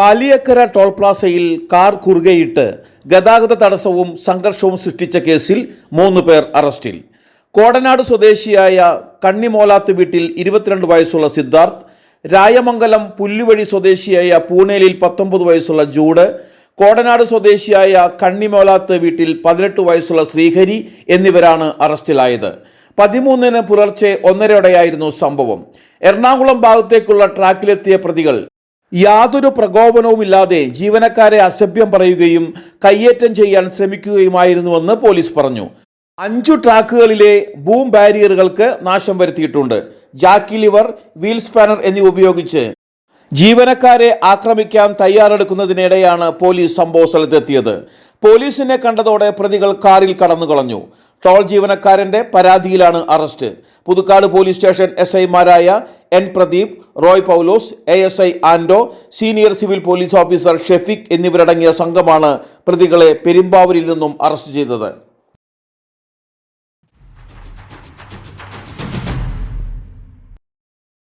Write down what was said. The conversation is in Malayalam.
പാലിയക്കര ടോൾ പ്ലാസയിൽ കാർ കുറുകയിട്ട് ഗതാഗത തടസ്സവും സംഘർഷവും സൃഷ്ടിച്ച കേസിൽ മൂന്ന് പേർ അറസ്റ്റിൽ. കോടനാട് സ്വദേശിയായ കണ്ണിമോലാത്ത് വീട്ടിൽ ഇരുപത്തിരണ്ട് വയസ്സുള്ള സിദ്ധാർത്ഥ് രായമംഗലം പുല്ലുവഴി സ്വദേശിയായ പൂണേലിൽ പത്തൊമ്പത് വയസ്സുള്ള ജൂഡ് കോടനാട് സ്വദേശിയായ കണ്ണിമോലാത്ത് വീട്ടിൽ പതിനെട്ട് വയസ്സുള്ള ശ്രീഹരി എന്നിവരാണ് അറസ്റ്റിലായത്. പതിമൂന്നിന് പുലർച്ചെ ഒന്നരയോടെയായിരുന്നു സംഭവം. എറണാകുളം ഭാഗത്തേക്കുള്ള ട്രാക്കിലെത്തിയ പ്രതികൾ യാതൊരു പ്രകോപനവുമില്ലാതെ ജീവനക്കാരെ അസഭ്യം പറയുകയും കയ്യേറ്റം ചെയ്യാൻ ശ്രമിക്കുകയുമായിരുന്നുവെന്ന് പോലീസ് പറഞ്ഞു. അഞ്ചു ട്രാക്കുകളിലെ ബൂം ബാരിയറുകൾക്ക് നാശം വരുത്തിയിട്ടുണ്ട്. ജാക്കി ലിവർ വീൽ സ്പാനർ എന്നിവ ഉപയോഗിച്ച് ജീവനക്കാരെ ആക്രമിക്കാൻ തയ്യാറെടുക്കുന്നതിനിടെയാണ് പോലീസ് സംഭവ സ്ഥലത്തെത്തിയത്. പോലീസിനെ കണ്ടതോടെ പ്രതികൾ കാറിൽ കടന്നു കളഞ്ഞു. ടോൾ ജീവനക്കാരന്റെ പരാതിയിലാണ് arrest. Puthukkad police station S ഐമാരായ N Pradeep Roy Paulose A S I Ando senior civil police officer Shafeek എന്നിവരടങ്ങിയ സംഘമാണ് പ്രതികളെ പെരുമ്പാവൂരിൽ നിന്നും അറസ്റ്റ് ചെയ്തത്.